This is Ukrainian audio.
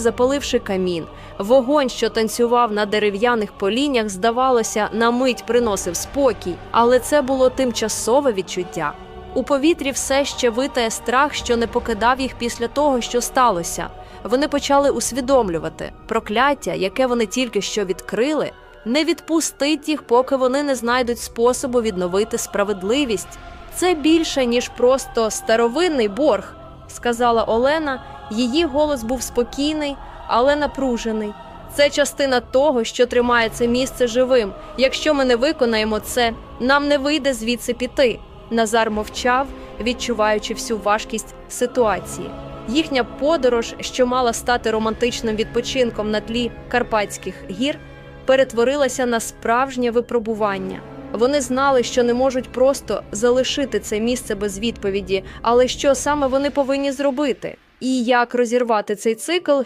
запаливши камін. Вогонь, що танцював на дерев'яних поліннях, здавалося, на мить приносив спокій, але це було тимчасове відчуття. У повітрі все ще витає страх, що не покидав їх після того, що сталося. Вони почали усвідомлювати прокляття, яке вони тільки що відкрили, не відпустить їх, поки вони не знайдуть способу відновити справедливість. Це більше ніж просто старовинний борг, сказала Олена. Її голос був спокійний, але напружений. Це частина того, що тримає це місце живим. Якщо ми не виконаємо це, нам не вийде звідси піти. Назар мовчав, відчуваючи всю важкість ситуації. Їхня подорож, що мала стати романтичним відпочинком на тлі Карпатських гір, перетворилася на справжнє випробування. Вони знали, що не можуть просто залишити це місце без відповіді, але що саме вони повинні зробити, і як розірвати цей цикл,